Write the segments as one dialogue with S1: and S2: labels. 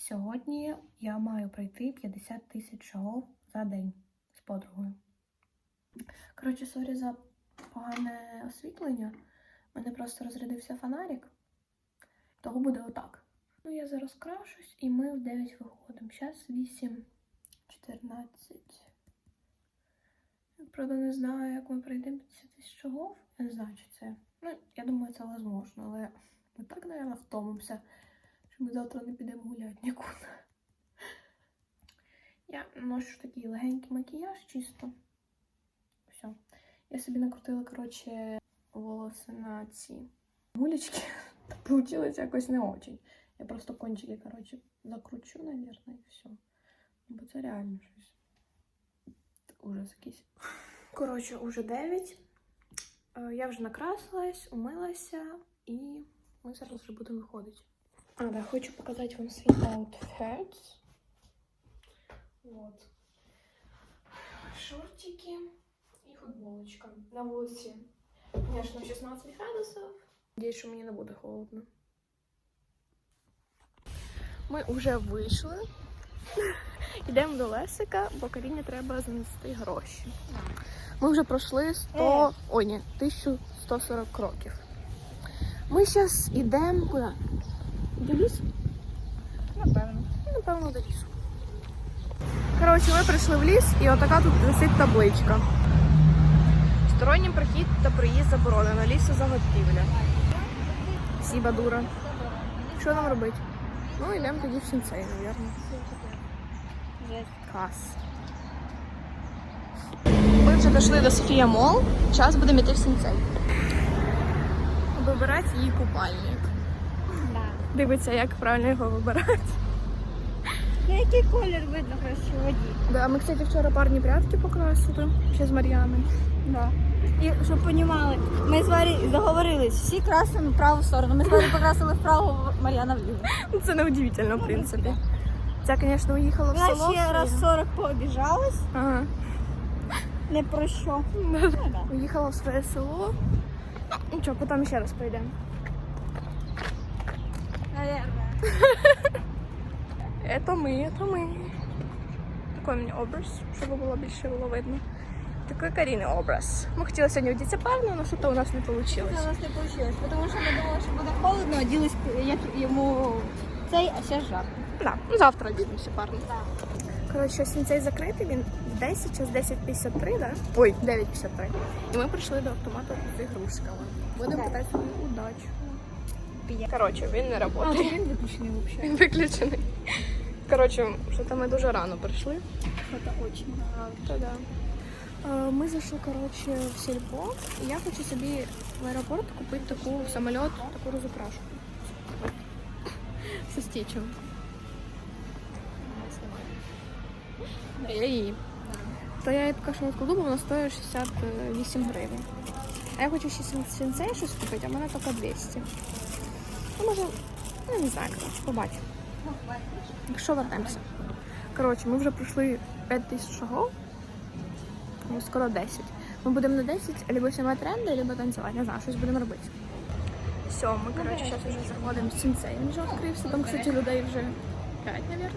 S1: Сьогодні я маю пройти 50 тисяч шагов за день з подругою. Коротше, сорі за погане освітлення. У мене просто розрядився фонарик. Того буде отак. Ну, я зараз крашусь, і ми в 9 виходимо. Зараз 8, 14. Я, правда, не знаю, як ми пройдемо 50 тисяч шагов. Я не знаю, чи це. Ну, я думаю, це можливо, але ми так, мабуть, втомимося, що ми завтра не підемо гуляти нікуди. Я ношу такий легенький макіяж чисто. Все. Я собі накрутила, коротше, волоси на ці гулечки. Получилось якось не очень. Я просто кончики, коротше, закручу, наверное, і все. Бо це реально щось. Ужас якийсь. Коротше, уже 9. Е, Я вже накрасилась, умилася і ми зараз вже будемо виходити. А, да, хочу показати вам свій outfit. Вот. Шортики и футболочка. На вулиці, конечно, 16 градусов. Надеюсь, що мені не буде холодно. Ми вже вийшли. Йдемо до Лесика, бо Каріні треба занести гроші. Ми вже пройшли 100, ой, ні, 1140 кроків. Ми зараз йдемо куди? До лісу?
S2: Напевно.
S1: Напевно, до лісу. Коротше, ми прийшли в ліс, і отака тут висить табличка. Сторонній прохід та проїзд заборонено. Лісу заготівля. Сіба дура. Що нам робити? Ну, йдемо тоді в сінцей, мабуть. Клас. Ми вже дійшли до Софія Мол. Час будемо йти в сінцей. Вибирати її купальник. Дивиться, як правильно його вибирати.
S2: Ну який колір видно краще в воді?
S1: Да, ми, кстати, вчора парні прятки покрасили ще з Мар'яною.
S2: Да. І щоб понімали, ми з Варі заговорились, всі красимо в праву сторону. Ми з Варі покрасили вправо, Мар'яна вліво.
S1: Це не удивительно, в принципі. Ця, звісно, уїхала в
S2: Вона
S1: село.
S2: ще раз 40 пообіжалась,
S1: Ага.
S2: не про що. Ну.
S1: Уїхала в своє село. Ну, Нічого, потім ще раз поїдемо.
S2: Наверное.
S1: Это ми, это ми. Такий мені образ, щоб було більше було видно. Такий Каріни образ. Ми хотіли сьогодні одітися парно, але щось у нас не вийшло.
S2: Це у нас не вийшло, тому що ми думали, що буде холодно, оділись як йому цей, а ще жарко.
S1: Да, ну завтра одінемося парно. Коротше, сінцей закритий, він 10, час 10.53, да? Ой, 9.53. І ми прийшли до автомату з ігрушками. Будемо питати свою удачу. Коротше, він не
S2: А, він виключений взагалі.
S1: Він виключений. Коротше, що там ми дуже рано прийшли.
S2: Це дуже рано.
S1: Да. Ми зайшли коротше, в сільпо, і я хочу собі в аеропорт купити таку самоліт, таку розукрашку. Зі стічем. Да, я її. То я її поки що бо вона стоїть 68 гривень. А я хочу ще сінцей щось купити, а в мене тільки 200. Ну, може, ну, не знаю, коротше, побачимо. Якщо вернемося. Коротше, ми вже пройшли 5 тисяч шагов. Ну, скоро 10. Ми будемо на 10 або знімати тренди, або танцювати. Не знаю, щось будемо робити. Все, ми, коротше, зараз вже заходимо в сінцей. Він вже відкрився. Там, кстати, людей вже 5, мабуть.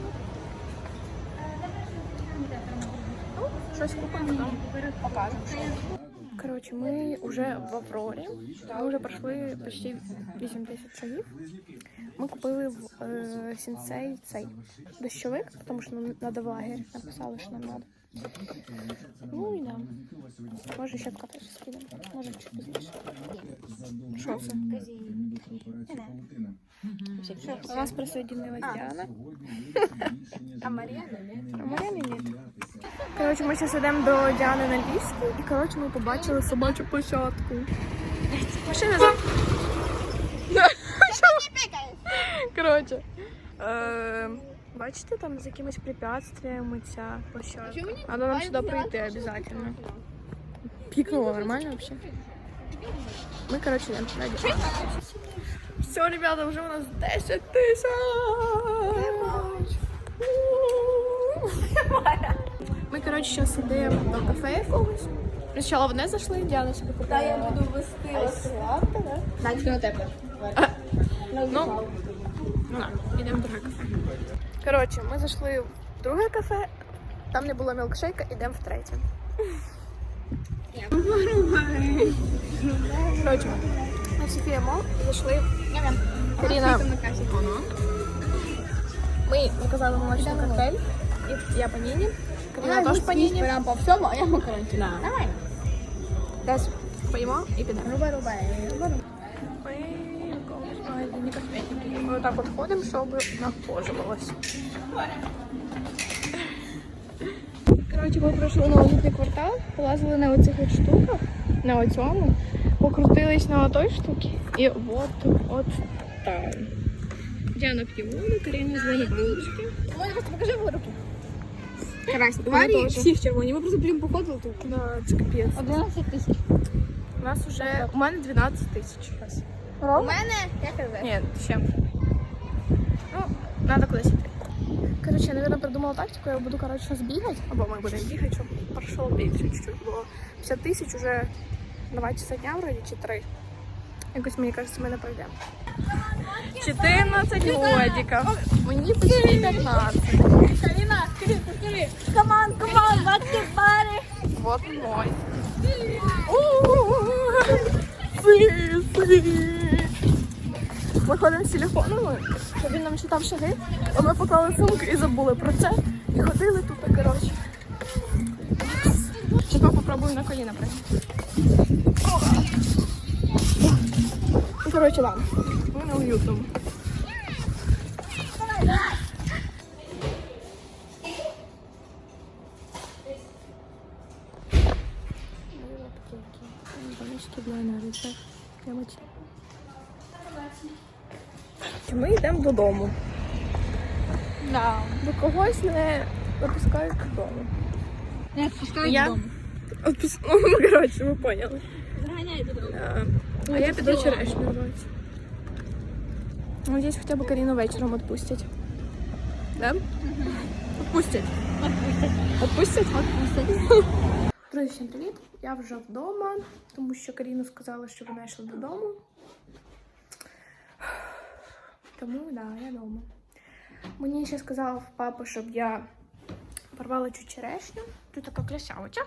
S1: Ну, щось купимо, потім покажемо. Що. Коротше, ми вже в Аврорі. Ми вже пройшли почти 8 тисяч шагів. Ми купили в е, сінцей цей дощовик, тому що нам треба в лагерь. Написали, що нам треба. Ну і да. Може ще вкататися підемо. Може чи пізніше. Що це? У нас присоединилась Діана.
S2: А Мар'яна?
S1: Не. Коротше, ми зараз йдемо до Діани на львівську і коротше ми побачили собачу площадку. Машина за. Коротше. Е, бачите, там з якимись препятствиями ця площадка. Надо нам сюди прийти обов'язково. Пікнуло нормально вообще? Ми, коротше, йдемо сюди. Все, ребята, вже у нас 10 тисяч! Ми, коротше, зараз йдемо до кафе якогось. Спочатку в одне зайшли, Діана собі купила.
S2: Та я буду вести вас.
S1: Начну на тебе. Ну, ну, йдемо в друге кафе. Коротше, ми зайшли в друге кафе, там не було мілкшейка, ідемо в третє. Коротше, ми в Софія Мол зайшли. Каріна. Ми заказали молочний коктейль. І я паніні. Каріна теж паніні.
S2: Прям по всьому, а я макарончик. Давай.
S1: Десь поїмо і підемо.
S2: Рубай, рубай.
S1: Ми в якомусь магазині косметики. Ми отак от ходимо, щоб. Коротше, ми пройшли на вуличний квартал, полазили на оцих от штуках, на оцьому, покрутились на отой штуці і от, от там. Діана п'є воду, Каріна звонить булочки.
S2: Може, покажи руки.
S1: Карась,
S2: Варі всі в червоні. Ми просто блін походили тут.
S1: Да, це капець.
S2: 11 тисяч.
S1: У нас вже, у мене 12 тисяч.
S2: У мене, я казав.
S1: Ні, ще. Ну, треба кудись йти. Коротше, я, наверное, придумала тактику, я буду, коротше, зараз бігати, або ми будемо бігати, щоб пройшов більше чуть-чуть, бо 50 тисяч уже 2 часа дня вроді, чи 3. Якось, мені кажеться, ми не пройдемо. 14 годиків. Мені почти 15.
S2: Каріна, скажи, скажи. Команд, команд, бачите, пари.
S1: Вот мой. Ми ходимо з телефонами, щоб він нам читав шаги, а ми поклали сумки і забули про це. І ходили тут, коротше. Зараз ми попробуємо на коліна прийти. Ну, коротше, да. Ми на уютному. Ми йдемо додому.
S2: Да.
S1: Бо когось не випускають додому.
S2: Не відпускають
S1: Я?
S2: додому.
S1: Отпуск... Ну, коротше, ви поняли.
S2: Заганяй додому.
S1: А, а я піду черешню рвати. Надіюсь, хоча б Каріну вечором відпустять. Да? Відпустять. Відпустять?
S2: Відпустять.
S1: Друзі, всім привіт! Я вже вдома, тому що Каріну сказала, що вона йшла додому. Тому да, я вдома. Мені ще сказав папа, щоб я порвала чуть черешню. Тут така красавиця.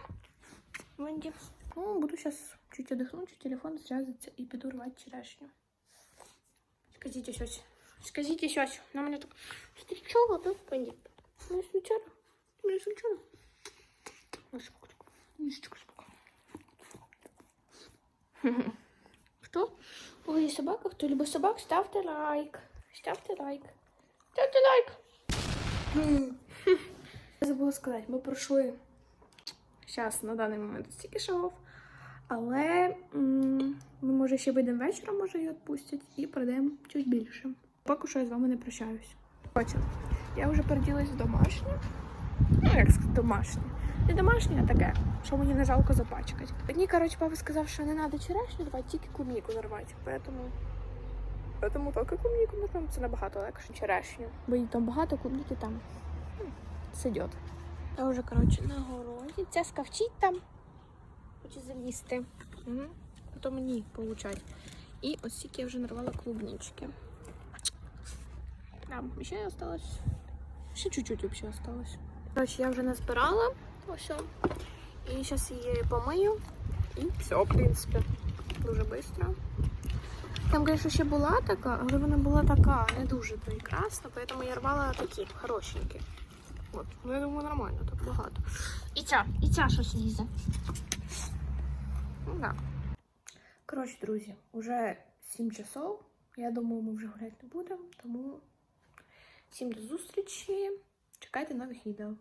S1: Ну, буду зараз чуть отдохнуть, телефон зрязаться і піду рвати черешню. Скажіть щось. Скажіть щось. На мене так. Ти чого, да, Венді? Ну, звичайно. Ти мене Хто? Ой, собака, хто любить собак, ставте лайк. Ставте лайк. Ставте лайк. Я забула сказати, ми пройшли зараз на даний момент стільки шагов, але ми може ще вийдемо вечором, може її відпустять, і пройдемо чуть більше. Поки що я з вами не прощаюсь. Коротше, я вже переділась в домашнє. Ну, як домашнє. Не домашнє, а таке, що мені не жалко запачкати. Мені, коротше, папа сказав, що не треба черешню рвати, тільки клубніку нарвати. Поэтому... Поэтому тільки клубніку нарвати, це набагато легше черешню. Бо її там багато, клубніки там м, сидять. Я вже, коротше, на городі. Ця скавчить там. Хоче залізти. Угу. То мені получать. І ось тільки я вже нарвала клубнички. Там ще осталось. Ще чуть-чуть взагалі осталось. Коротше, я вже назбирала ось. І зараз її помию. І все, в принципі. Дуже швидко. Там, звісно, ще була така, але вона була така не дуже прекрасна, тому я рвала такі хорошенькі. От, ну я думаю, нормально, так багато. І ця, і ця щось лізе. Ну да. Коротше, друзі, вже 7 часов. Я думаю, ми вже гуляти не будемо, тому всім до зустрічі. Чекайте нових відео.